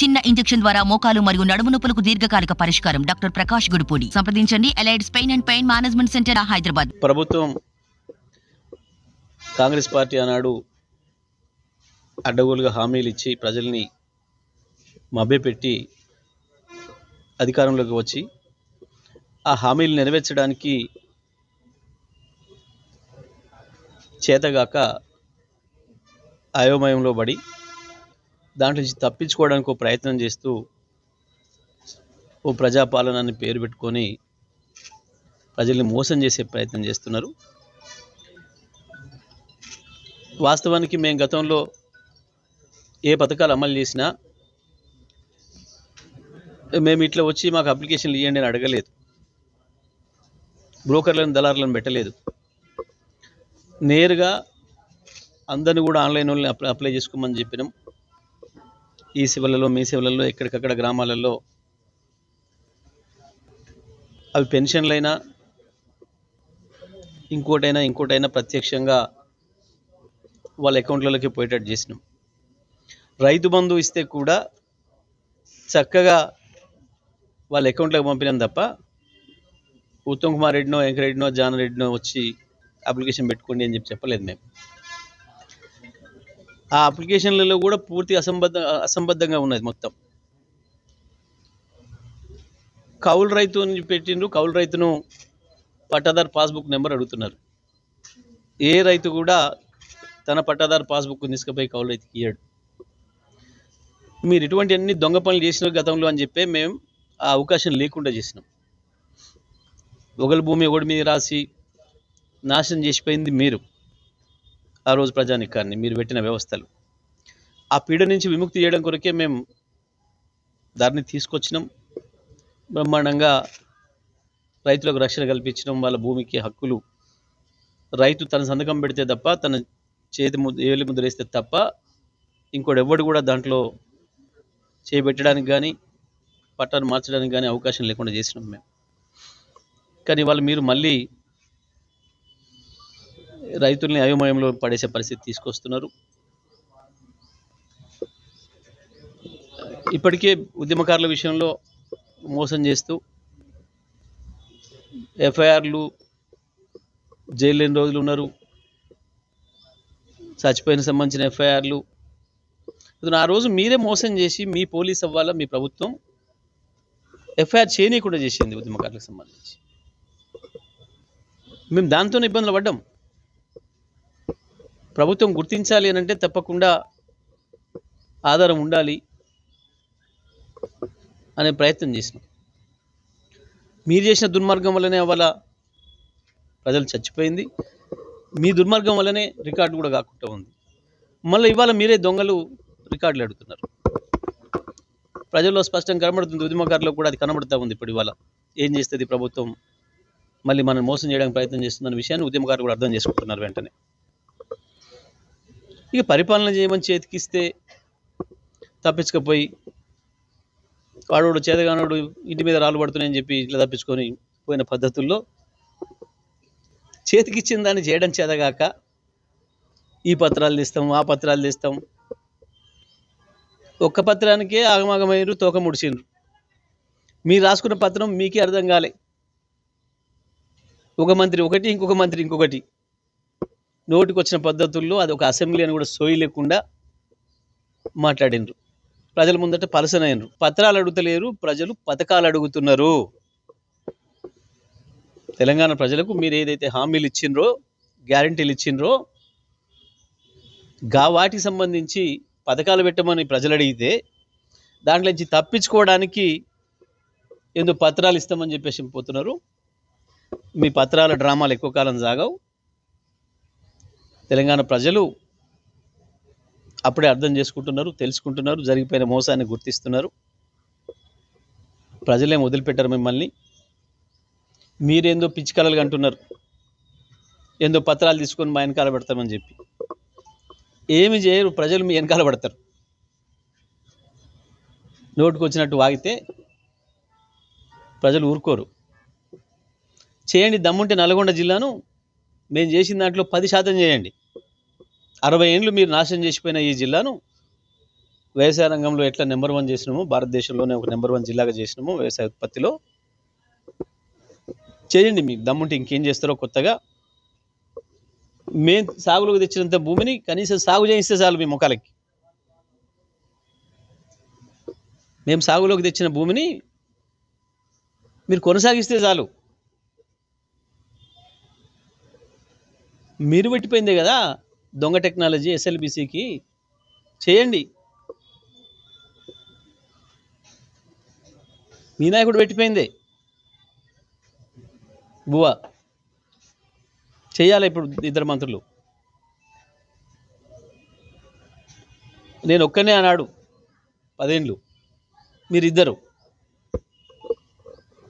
చిన్న ఇంజెక్షన్ ద్వారా మోకాలు మరియు నడుము నొప్పులకు దీర్ఘకాలిక పరిష్కారం. డాక్టర్ ప్రకాష్ గుడిపూడి. సంప్రదించండి. Allieds pain and pain management centre Hyderabad. ప్రభుత్వం కాంగ్రెస్ పార్టీ ఆనాడు అడ్డగోలుగా హామీలు ఇచ్చి ప్రజల్ని మభ్యపెట్టి అధికారంలోకి వచ్చి ఆ హామీలు నెరవేర్చడానికి చేతగాక అయోమయంలో పడి దాంట్లో నుంచి తప్పించుకోవడానికి ఒక ప్రయత్నం చేస్తూ ఓ ప్రజాపాలన అని పేరు పెట్టుకొని ప్రజల్ని మోసం చేసే ప్రయత్నం చేస్తున్నారు. వాస్తవానికి మేము గతంలో ఏ పథకాలు అమలు చేసినా మేము ఇట్లా వచ్చి మాకు అప్లికేషన్లు ఇవ్వండి అని అడగలేదు. బ్రోకర్లను దళారులను పెట్టలేదు. నేరుగా అందరిని కూడా ఆన్లైన్ వాళ్ళని అప్లై అప్లై చేసుకోమని చెప్పినాం. ఈ సేవలలో మీ సేవలలో ఎక్కడికక్కడ గ్రామాలలో అవి పెన్షన్లైనా ఇంకోటైనా ఇంకోటైనా ప్రత్యక్షంగా వాళ్ళ అకౌంట్లలోకి పోయేటట్టు చేసినాం. రైతు బంధు ఇస్తే కూడా చక్కగా వాళ్ళ అకౌంట్లోకి పంపినాం తప్ప ఉత్తమ్ కుమార్ రెడ్డినో వెంకరెడ్డినో జాన్ రెడ్డినో వచ్చి అప్లికేషన్ పెట్టుకోండి అని చెప్పి చెప్పలేదు మేము. ఆ అప్లికేషన్లలో కూడా పూర్తి అసంబద్ధ అసంబద్ధంగా ఉన్నది మొత్తం. కౌలు రైతు అని పెట్టిండ్రు కౌలు రైతును పట్టాదారు పాస్బుక్ నెంబర్ అడుగుతున్నారు. ఏ రైతు కూడా తన పట్టాదారు పాస్బుక్ తీసుకుపోయి కౌలు రైతుకి ఇయ్యాడు. మీరు ఇటువంటి అన్ని దొంగ పనులు చేసిన గతంలో అని చెప్పి మేము ఆ అవకాశం లేకుండా చేసినాం. ఒకరి భూమి ఒకటి మీద రాసి నాశనం చేసిపోయింది మీరు. ఆ రోజు ప్రజానికాన్ని మీరు పెట్టిన వ్యవస్థలు. ఆ పీడ నుంచి విముక్తి చేయడం కొరకే మేము దాన్ని తీసుకొచ్చినాం. బ్రహ్మాండంగా రైతులకు రక్షణ కల్పించడం వాళ్ళ భూమికి హక్కులు. రైతు తన సంతకం పెడితే తప్ప తన చేతి ముద్ద ఏలి ముద్ర వేస్తే తప్ప ఇంకోటి కూడా దాంట్లో చేపెట్టడానికి కానీ పట్టాను మార్చడానికి కానీ అవకాశం లేకుండా చేసినాం మేము. కానీ వాళ్ళు మీరు మళ్ళీ రైతుల్ని అయోమయంలో పడేసే పరిస్థితి తీసుకొస్తున్నారు. ఇప్పటికే ఉద్యమకారుల విషయంలో మోసం చేస్తూ ఎఫ్ఐఆర్లు జైలు లేని రోజులు ఉన్నారు. చచ్చిపోయిన సంబంధించిన ఎఫ్ఐఆర్లు. ఆ రోజు మీరే మోసం చేసి మీ పోలీస్ అవ్వాలా మీ ప్రభుత్వం? ఎఫ్ఐఆర్ చేయనీయకుండా చేసింది ఉద్యమకారులకు సంబంధించి. మేము దాంతోనే ఇబ్బందులు పడ్డాం. ప్రభుత్వం గుర్తించాలి అని అంటే తప్పకుండా ఆధారం ఉండాలి అనే ప్రయత్నం చేసినాం. మీరు చేసిన దుర్మార్గం వల్లనే వాళ్ళ ప్రజలు చచ్చిపోయింది. మీ దుర్మార్గం వల్లనే రికార్డు కూడా కాకుండా ఉంది. మళ్ళీ ఇవాళ మీరే దొంగలు రికార్డులు అడుగుతున్నారు. ప్రజల్లో స్పష్టంగా కనబడుతుంది ఉద్యమకారులో కూడా అది కనబడుతూ ఉంది ఇప్పుడు ఇవాళ. ఏం చేస్తుంది ప్రభుత్వం? మళ్ళీ మనం మోసం చేయడానికి ప్రయత్నం చేస్తుందన్న విషయాన్ని ఉద్యమకారులు కూడా అర్థం చేసుకుంటున్నారు వెంటనే. ఇక పరిపాలన చేయమని చేతికిస్తే తప్పించకపోయి వాడు చేతగానోడు ఇంటి మీద రాళ్ళు పడుతున్నాయని చెప్పి ఇట్లా తప్పించుకొని పోయిన పద్ధతుల్లో చేతికిచ్చిన దాన్ని చేయడం చేతగాక ఈ పత్రాలు తీస్తాం ఆ పత్రాలు తీస్తాం. ఒక్క పత్రానికే ఆగమాగమయ్యారు తోక ముడిచిండ్రు మీరు రాసుకున్న పత్రం మీకే అర్థం కాలే. ఒక మంత్రి ఒకటి ఇంకొక మంత్రి ఇంకొకటి. నోటికి వచ్చిన పద్ధతుల్లో అది ఒక అసెంబ్లీ అని కూడా సోయి లేకుండా మాట్లాడినరు. ప్రజల ముందట పలసనైనరు. పత్రాలు అడుగుతలేరు ప్రజలు పథకాలు అడుగుతున్నారు. తెలంగాణ ప్రజలకు మీరు ఏదైతే హామీలు ఇచ్చిండ్రో గ్యారంటీలు ఇచ్చిండ్రో గా వాటికి సంబంధించి పథకాలు పెట్టమని ప్రజలు అడిగితే దాంట్లో నుంచి తప్పించుకోవడానికి ఏందో పత్రాలు ఇస్తామని చెప్పేసి పోతున్నారు. మీ పత్రాల డ్రామాలు ఎక్కువ కాలం సాగవు. తెలంగాణ ప్రజలు అప్పుడే అర్థం చేసుకుంటున్నారు తెలుసుకుంటున్నారు జరిగిపోయిన మోసాన్ని గుర్తిస్తున్నారు. ప్రజలేం వదిలిపెట్టారు మిమ్మల్ని. మీరేందో పిచ్చికలలు అంటున్నారు. ఏందో పత్రాలు తీసుకొని మా వెనకాల పెడతామని చెప్పి. ఏమి చేయరు ప్రజలు మీ వెనకాల పడతారు. నోటుకు వచ్చినట్టు వాగితే ప్రజలు ఊరుకోరు. చేయండి దమ్ముంటే నల్గొండ జిల్లాను మేము చేసిన దాంట్లో పది శాతం చేయండి. అరవై ఏండ్లు మీరు నాశనం చేసిపోయిన ఈ జిల్లాను వ్యవసాయ రంగంలో ఎట్లా నెంబర్ వన్ చేసినామో భారతదేశంలోనే ఒక నెంబర్ వన్ జిల్లాగా చేసినాము వ్యవసాయ ఉత్పత్తిలో. చేయండి మీకు దమ్ముంటే ఇంకేం చేస్తారో కొత్తగా. మేము సాగులోకి తెచ్చినంత భూమిని కనీసం సాగు చేయిస్తే చాలు మీ ముఖాలకి. మేము సాగులోకి తెచ్చిన భూమిని మీరు కొనసాగిస్తే చాలు. మీరు పెట్టిపోయిందే కదా దొంగ టెక్నాలజీ ఎస్ఎల్బిసికి. చేయండి. మీ నాయకుడు పెట్టిపోయిందే. బువా చేయాలి ఇప్పుడు ఇద్దరు మంత్రులు. నేను ఒక్కనే అన్నాడు. పదేండ్లు. మీరిద్దరు.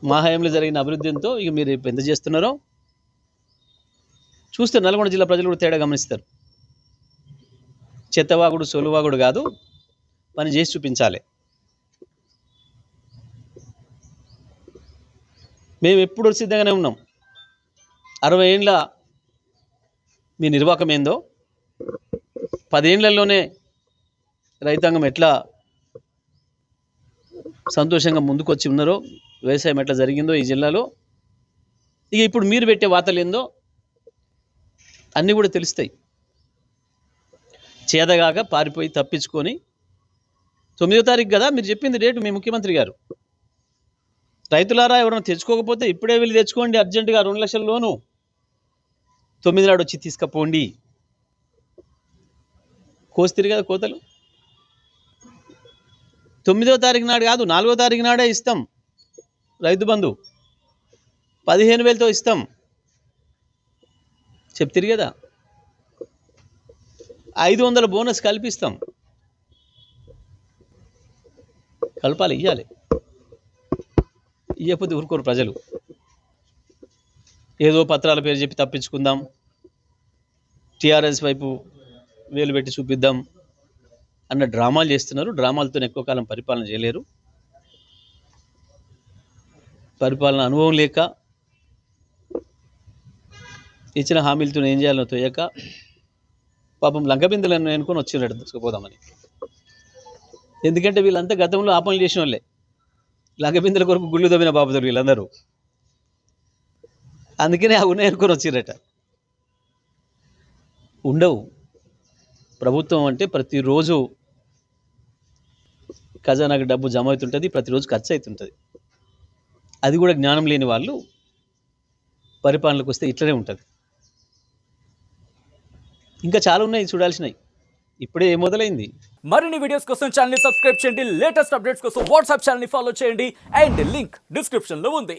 మా హయాంలో జరిగిన అభివృద్ధితో ఇక మీరు ఇప్పుడు ఎంత చేస్తున్నారో చూస్తే నల్గొండ జిల్లా ప్రజలు కూడా తేడా గమనిస్తారు. చెత్తవాగుడు సొలువాగుడు కాదు పని చేసి చూపించాలి. మేము ఎప్పుడు సిద్ధంగానే ఉన్నాం. అరవై ఏండ్ల మీ నిర్వాహకం ఏందో పదేండ్లలోనే రైతాంగం ఎట్లా సంతోషంగా ముందుకొచ్చి ఉన్నారో వ్యవసాయం ఎట్లా జరిగిందో ఈ జిల్లాలో ఇక ఇప్పుడు మీరు పెట్టే వార్తలు ఏందో అన్నీ కూడా తెలుస్తాయి. చేదగాక పారిపోయి తప్పించుకొని తొమ్మిదో తారీఖు కదా మీరు చెప్పింది డేట్ మీ ముఖ్యమంత్రి గారు. రైతులారా ఎవరైనా తెచ్చుకోకపోతే ఇప్పుడే వెళ్ళి తెచ్చుకోండి అర్జెంటుగా రెండు లక్షల లోను. తొమ్మిది నాడు వచ్చి తీసుకపోండి. కోస్తారు కదా కోతలు. తొమ్మిదో తారీఖు నాడు కాదు నాలుగో తారీఖు నాడే ఇస్తాం. రైతు బంధు పదిహేను వేలతో ఇస్తాం. చెప్తారు కదా. ఐదు వందల బోనస్ కల్పిస్తాం. కలపాలి ఇవ్వాలి ఇవ్వకపోతే ఊరుకోరు ప్రజలు. ఏదో పత్రాల పేరు చెప్పి తప్పించుకుందాం. టీఆర్ఎస్ వైపు వేలు పెట్టి చూపిద్దాం అన్న డ్రామాలు చేస్తున్నారు. డ్రామాలతో ఎక్కువ కాలం పరిపాలన చేయలేరు. పరిపాలన అనుభవం లేక ఇచ్చిన హామీలతో ఏం చేయాలో తోయక పాపం లంకబిందులను అనుకుని వచ్చినట్టు తీసుకుపోదామని. ఎందుకంటే వీళ్ళంతా గతంలో ఆపనలు చేసిన వాళ్ళే. లంకబిందుల కొరకు గుళ్ళు తవ్విన బాబుతారు వీళ్ళందరూ. అందుకనే ఆ ఉన్నాయి అనుకుని వచ్చిరట ఉండవు. ప్రభుత్వం అంటే ప్రతిరోజు ఖజానాకి డబ్బు జమ అవుతుంటుంది ప్రతిరోజు ఖర్చు అవుతుంటుంది. అది కూడా జ్ఞానం లేని వాళ్ళు పరిపాలనకు వస్తే ఇట్లనే ఉంటుంది. ఇంకా చాలా ఉన్నాయి చూడాల్సినవి. ఇప్పుడే ఏ మొదలైంది? మరిన్ని వీడియోస్ కోసం ఛానల్ సబ్స్క్రైబ్ చేయండి. లేటెస్ట్ అప్డేట్స్ కోసం వాట్సాప్ ఛానల్ ఫాలో చేయండి. అండ్ లింక్ డిస్క్రిప్షన్లో ఉంది.